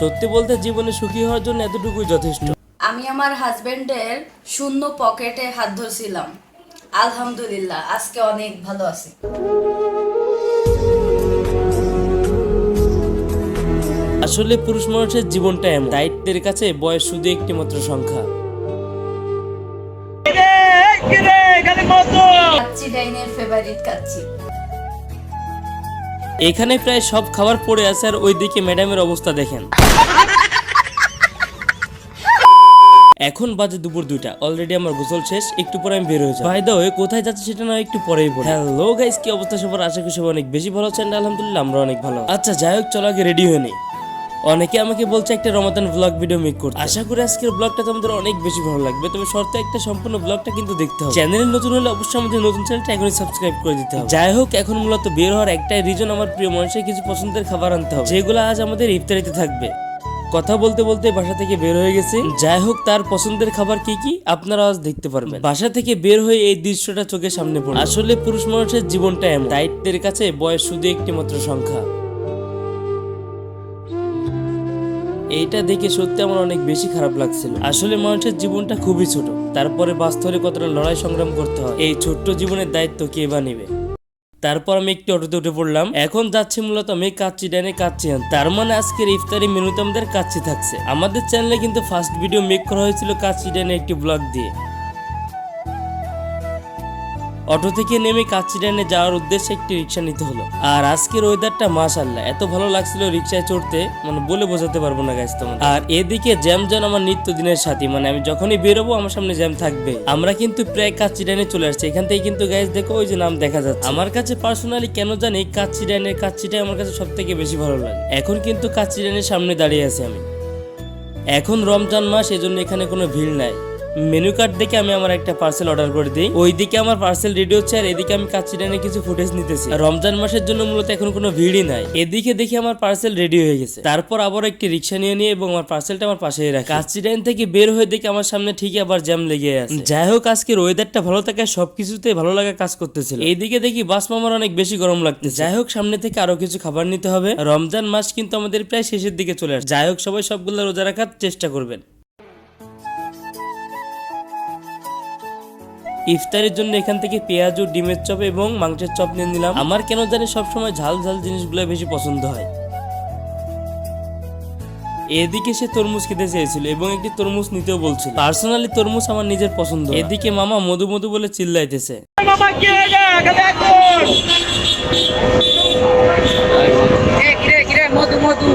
সত্যি বলতে জীবনে সুখী হওয়ার জন্য এতটুকুই যথেষ্ট। আমি আমার হাজবেন্ডের শূন্য পকেটে হাত ধরছিলাম। আলহামদুলিল্লাহ আজকে অনেক ভালো আছি। আসলে পুরুষ মানুষের জীবনটা এমন। দায়িত্বের কাছে বয়স শুধু একটি মাত্র সংখ্যা কাচ্চি ডাইনের ফেভারিট কাচ্চি। এখানে প্রায় সব খাবার পড়ে আছে আর ওইদিকে ম্যাডামের অবস্থা দেখেন। এখন বাজে দুপুর দুইটা। অলরেডি আমার গোসল শেষ একটু পরে আমি বের হয়ে যাই ভাই দা ওই কোথায় যাচ্ছে সেটা না একটু পরেই বলি। হ্যালো গাইস কি অবস্থা সবার? আশা করি সবাই অনেক বেশি ভালো আছেন। আলহামদুলিল্লাহ আমরা অনেক ভালো। আচ্ছা যাই হোক চলো আগে রেডি হয়ে নিই। অনেকে আমাকে বলছে একটা রমাদান ব্লগ ভিডিও মেক করতে। আশা করি আজকের ব্লগটা তোমাদের অনেক বেশি ভালো লাগবে। তবে শর্ত একটা, সম্পূর্ণ ব্লগটা কিন্তু দেখতে হবে। চ্যানেলে নতুন হলে অবশ্যই আমাদের নতুন চ্যানেলটা এখনই সাবস্ক্রাইব করে দিতে হবে। যাই হোক, এখন মূলত বের হওয়ার একটাই রিজন আমার প্রিয় মানুষের কিছু পছন্দের খাবার আনতে হবে। যেগুলো আজ আমাদের ইফতারিতে থাকবে। কথা বলতে বলতে বাসা থেকে বের হয়ে গেছে। যাই হোক, তার পছন্দের খাবার কি কি আপনারা আজ দেখতে পারবেন। বাসা থেকে বের হয়ে এই দৃশ্যটা চোখের সামনে পড়ে আসলে পুরুষ মানুষের জীবনটা এমন। দায়িত্বের কাছে বয়স শুধু একটি মাত্র সংখ্যা। এইটা দেখে সত্যি আমার অনেক বেশি খারাপ লাগছিল। আসলে মানুষের জীবনটা খুবই ছোট। তারপরে বাস্তবে কতটা লড়াই সংগ্রাম করতে হয়, এই ছোট্ট জীবনের দায়িত্ব কে বা নেবে? তারপর আমি একটি অটোতে উঠে পড়লাম। এখন যাচ্ছি মূলত আমি কাচ্চি ডাইনে কাচ্চি। তার মানে আজকের ইফতারি মেনুতে আমাদের কাচ্চি থাকছে। আমাদের চ্যানেলে কিন্তু ফার্স্ট ভিডিও মেক করা হয়েছিল কাচ্চি ডাইনে একটি ব্লগ দিয়ে। অটো থেকে নেমে কাচ্চিডানে যাওয়ার উদ্দেশ্যে একটি রিক্সা নিতে হলো। আর আজকের ওয়েদারটা মাশাল্লাহ এত ভালো লাগছিল রিক্সায় চড়তে মানে বলে বোঝাতে পারব না গাইজ তোমার আর এদিকে জ্যাম জন আমার নিত্য দিনের সাথী মানে আমি যখনই বেরোবো আমার সামনে জ্যাম থাকবে। আমরা কিন্তু প্রায় কাচ্চিডানে চলে আসছি। এখান থেকে কিন্তু গাইজ দেখো ওই যে নাম দেখা যাচ্ছে। আমার কাছে পার্সোনালি কেন জানি কাচ্চিডানের কাচ্চিটাই আমার কাছে সব থেকে বেশি ভালো লাগে। এখন কিন্তু কাচ্চিডানের সামনে দাঁড়িয়ে আছি আমি। এখন রমজান মাস, এজন্য এখানে কোনো ভিড় নাই। মেনু কার্ড দেখে আমি আমার একটা পার্সেল অর্ডার করে দিই। ওইদিকে আমার পার্সেল রেডি হচ্ছে আর এদিকে আমি কাচ্চিডানে কিছু ফুটেজ নিতেছি। রমজান মাসের জন্য মূলত এখন কোনো ভিড়ই নাই। এদিকে দেখি আমার পার্সেল রেডি হয়ে গেছে। তারপর আবার একটি রিক্সা নিয়ে নিয়ে এবং আমার পার্সেলটা আমার পাশেই রাখি। কাচ্চিডাইন থেকে বের হয়ে দেখি আমার সামনে ঠিকই আবার জ্যাম লেগে আছে। যাই হোক, আজকের ওয়েদারটা ভালো থাকায় সবকিছুতে ভালো লাগা কাজ করতেছিল। এইদিকে দেখি বাস মামার অনেক বেশি গরম লাগছে যাই হোক, সামনে থেকে আরও কিছু খাবার নিতে হবে। রমজান মাস কিন্তু আমাদের প্রায় শেষের দিকে চলে আসে। যাই হোক, সবাই সবগুলো রোজা রাখার চেষ্টা করবেন। ইফতারের জন্য এখান থেকে পেঁয়াজ ও ডিমের চপ এবং মাংসের চপ নিয়ে নিলাম। আমার কেন জানি সবসময় ঝাল ঝাল জিনিসগুলো বেশি পছন্দ হয়। এদিকে সে তরমুজ খেতে চেয়েছিল এবং একটি তরমুজ নিতেও বলছিল। পার্সোনালি তরমুজ আমার নিজের পছন্দ এদিকে মামা মধু মধু বলে চিল্লাইতেছে। মধু মধু।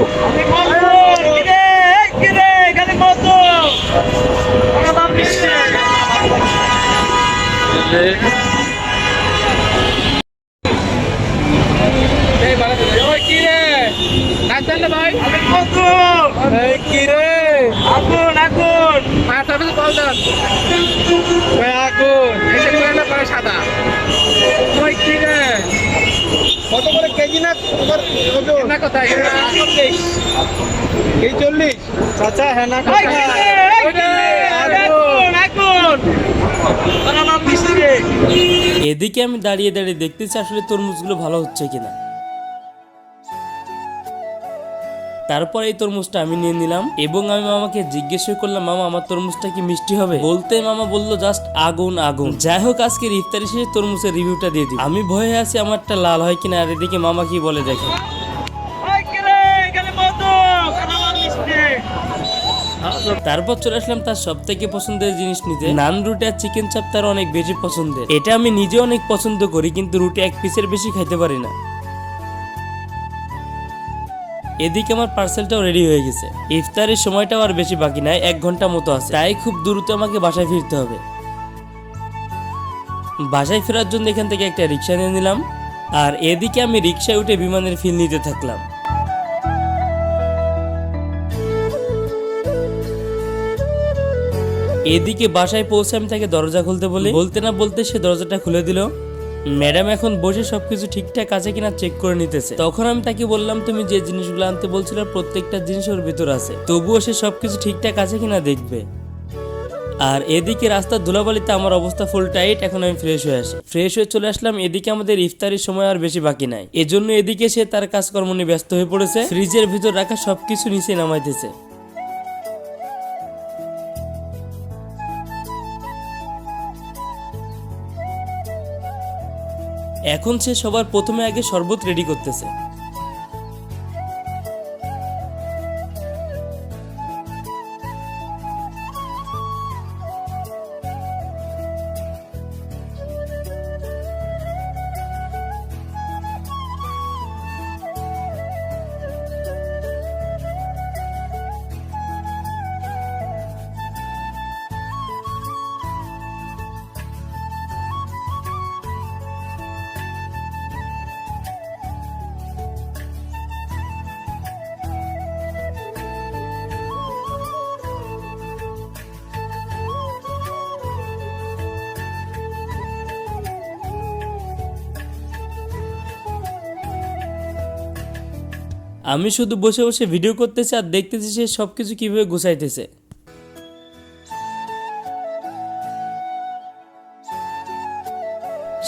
কেজি না হেনা? কোথায়? এই চল্লিশ। চাচা না ওই কিরে ওই কিরে আগুন আগুন। আমার নাম মিস্ত্রি এদিকে আমি দাঁড়িয়ে দাঁড়িয়ে দেখতেছি আসলে তরমুজগুলো ভালো হচ্ছে কিনা। তারপর এই তরমুজটা আমি নিয়ে নিলাম এবং আমি মামাকে জিজ্ঞেস করলাম মামা আমার তরমুজটা কি মিষ্টি হবে? বলতে মামা বলল জাস্ট আগুন আগুন। যাই হোক আজকে ইফতারি শেষে তরমুজের রিভিউটা দিয়ে দিই। আমি ভয়ে আছি আমারটা লাল হয় কিনা আর এদিকে মামা কি বলে দেখে। তারপর চলে আসলাম তার সব থেকে পছন্দের জিনিস নিতে। নান রুটি আর চিকেন চাপ তার অনেক বেশি পছন্দের। এটা আমি নিজে অনেক পছন্দ করি কিন্তু রুটি এক পিসের বেশি খাইতে পারি না। এদিকে আমার পার্সেলটাও রেডি হয়ে গেছে। ইফতারের সময়টাও আর বেশি বাকি নাই, এক ঘণ্টা মতো আছে। তাই খুব দ্রুত আমাকে বাসায় ফিরতে হবে। বাসায় ফেরার জন্য এখান থেকে একটা রিক্সা নিয়ে নিলাম, আর এদিকে আমি রিক্সায় উঠে বিমানের ফিল নিতে থাকলাম। এদিকে বাসায় পৌঁছে আমি তাকে দরজা খুলতে বলি। বলতে না বলতে সে দরজাটা খুলে দিল। ম্যাডাম এখন বসে সবকিছু ঠিকঠাক আছে কিনা চেক করে নিতেছে। তখন আমি তাকে বললাম, তুমি যে জিনিসগুলো আনতে বলছিলে, প্রত্যেকটা জিনিস ওর ভিতর আছে। তবুও সে সবকিছু ঠিকঠাক আছে কিনা দেখবে। আর এদিকে রাস্তার ধুলাবালিতে আমার অবস্থা ফুল টাইট এখন আমি ফ্রেশ হয়ে আসি। ফ্রেশ হয়ে চলে আসলাম, এদিকে আমাদের ইফতারির সময় আর বেশি বাকি নাই। এজন্য এদিকে সে তার কাজকর্ম নিয়ে ব্যস্ত হয়ে পড়েছে। ফ্রিজের ভিতর রাখা সবকিছু নিচে নামাইতেছে। এখন সে সবার প্রথমে আগে শরবত রেডি করতেছে। আমি শুধু বসে বসে ভিডিও করতেছি আর দেখতেছি সে সবকিছু কীভাবে গুছাইতেছে।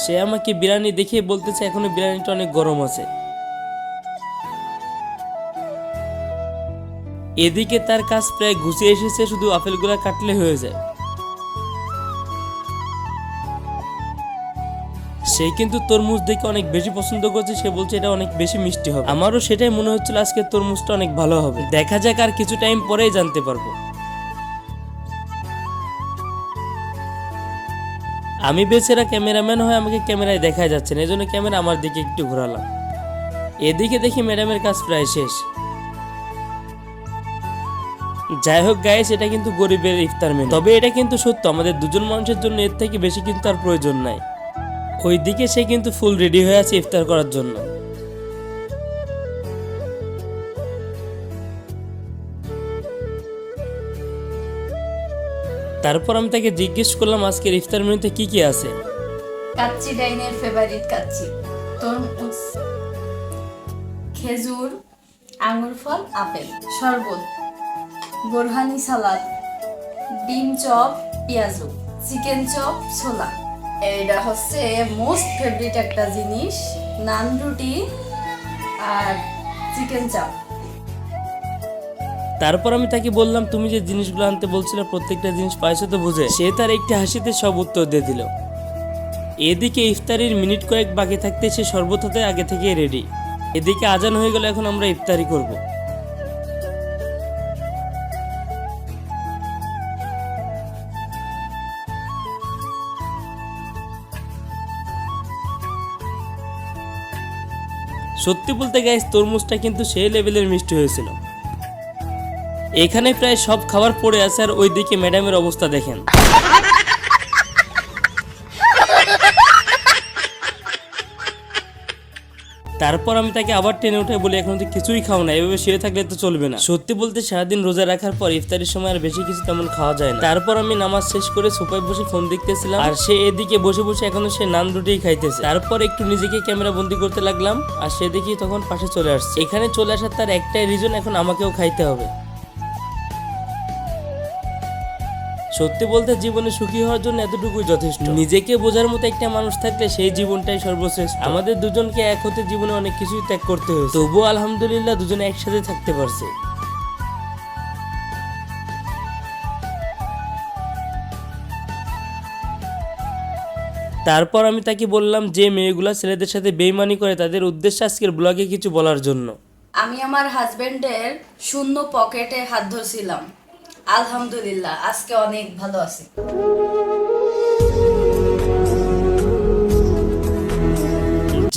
সে আমাকে বিরিয়ানি দেখে বলতেছে, এখনও বিরিয়ানিটা অনেক গরম আছে। এদিকে তার কাজ প্রায় গুছিয়ে এসেছে, শুধু আপেলগুলা কাটলে হয়ে যায়। সে কিন্তু তরমুজ দেখে অনেক বেশি পছন্দ করছে, সে বলছে এটা অনেক বেশি মিষ্টি হবে। আমারও সেটাই মনে হচ্ছিল আজকে তরমুজটা অনেক ভালো হবে। দেখা যাক আর কিছু টাইম পরেই জানতে পারব। আমি বেচারা ক্যামেরাম্যান হয়ে আমাকে ক্যামেরায় দেখা যাচ্ছে না এজন্য ক্যামেরা আমার দিকে একটু ঘোরালাম। এদিকে দেখি ম্যাডামের কাজ প্রায় শেষ। যাই হোক গাইস এটা কিন্তু গরিবের ইফতার মেনু তবে এটা কিন্তু সত্য, আমাদের দুজন মানুষের জন্য এর থেকে বেশি কিন্তু আর প্রয়োজন নাই। ওইদিকে সে কিন্তু ফুল রেডি হয়ে আছে ইফতার করার জন্য। তারপর আমি তাকে জিজ্ঞেস করলাম, আজকের ইফতার মেনুতে কি কি আছে? কাচ্চি ডাইনের ফেভারিট কাচ্চি। তরমুজ, খেজুর, আঙুর ফল, আপেল, শরবত, বোরহানি সালাদ, ডিম চপ, পেঁয়াজু, চিকেন চপ, ছোলা। এইটা হচ্ছে মোস্ট ফেভারিট একটা জিনিস নান রুটি আর চিকেন চাপ তারপর আমি তাকে বললাম, তুমি যে জিনিসগুলো আনতে বলছিলে, প্রত্যেকটা জিনিস পাইছো তো বুঝে? সে তার একটি হাসিতে সব উত্তর দিয়ে দিল। এদিকে ইফতারির মিনিট কয়েক বাকি থাকতে সে শরবত হতে আগে থেকে রেডি এদিকে আজান হয়ে গেল, এখন আমরা ইফতারি করব। সত্যি বলতে গাইস তরমুজটা কিন্তু সেই লেভেলের মিষ্টি হয়েছিল। এখানে প্রায় সব খাবার পড়ে আছে আর ওইদিকে ম্যাডামের অবস্থা দেখেন। তারপর আমি তাকে আবার টেনে উঠে বলি, এখন তো কিছুই খাও না, এভাবে শুয়ে থাকলে তো চলবে না। সত্যি বলতে সারাদিন রোজা রাখার পর ইফতারির সময় আর বেশি কিছু তেমন খাওয়া যায় না। তারপর আমি নামাজ শেষ করে সোফায় বসে ফোন দেখতেছিলাম, আর সে এদিকে বসে বসে এখনও সে নান রুটিই খাইতেছে। তারপর একটু নিজেকে ক্যামেরা বন্দি করতে লাগলাম, আর সে দেখি তখন পাশে চলে আসছে। এখানে চলে আসার তার একটাই রিজন এখন আমাকেও খাইতে হবে। সত্যি বলতে জীবনে সুখী হওয়ার জন্য এতটুকুই যথেষ্ট। নিজেকে বোঝার মতো একটা মানুষ থাকলে সেই জীবনটাই সর্বশ্রেষ্ঠ। আমাদের দুজনকে এক হতে জীবনে অনেক কিছুই ত্যাগ করতে হয়েছে। তবুও আলহামদুলিল্লাহ দুজনে একসাথে থাকতে পারছে। তারপর আমি তাকে বললাম যে মেয়েগুলা ছেলেদের সাথে বেইমানি করে তাদের উদ্দেশ্যে আজকের ব্লগে কিছু বলার জন্য। আমি আমার হাজবেন্ডের শূন্য পকেটে হাত ধরছিলাম। আলহামদুলিল্লাহ, আজকে অনেক ভালো আছি।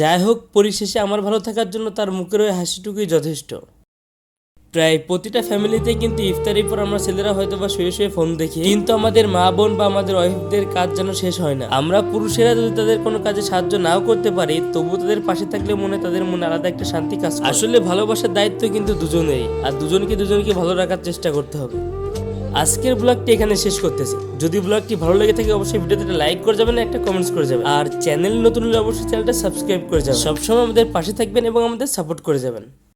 যাই হোক, পরিশেষে আমার ভালো থাকার জন্য তার মুখের ওই হাসিটুকুই যথেষ্ট। প্রায় প্রতিটা ফ্যামিলিতে কিন্তু ইফতারির পর আমরা ছেলেরা হয়তো বা শুয়ে শুয়ে ফোন দেখি, কিন্তু আমাদের মা বোন বা আমাদের ওয়াইফদের কাজ যেন শেষ হয় না। আমরা পুরুষেরা যদি তাদের কোনো কাজে সাহায্য নাও করতে পারি তবু তাদের পাশে থাকলে মনে তাদের মনে আলাদা একটা শান্তি কাজ আসলে ভালোবাসার দায়িত্ব কিন্তু দুজনেই আর দুজনকে দুজনকে ভালো রাখার চেষ্টা করতে হবে। আজকের ব্লগটি এখানে শেষ করতেছি। যদি ব্লগটি ভালো লেগে থাকে, অবশ্যই ভিডিওতে একটা লাইক করে যাবেন, একটা কমেন্টস করে যাবেন। আর চ্যানেল নতুন হলে অবশ্যই চ্যানেলটা সাবস্ক্রাইব করে যাবেন। সবসময় আমাদের পাশে থাকবেন এবং আমাদের সাপোর্ট করে যাবেন।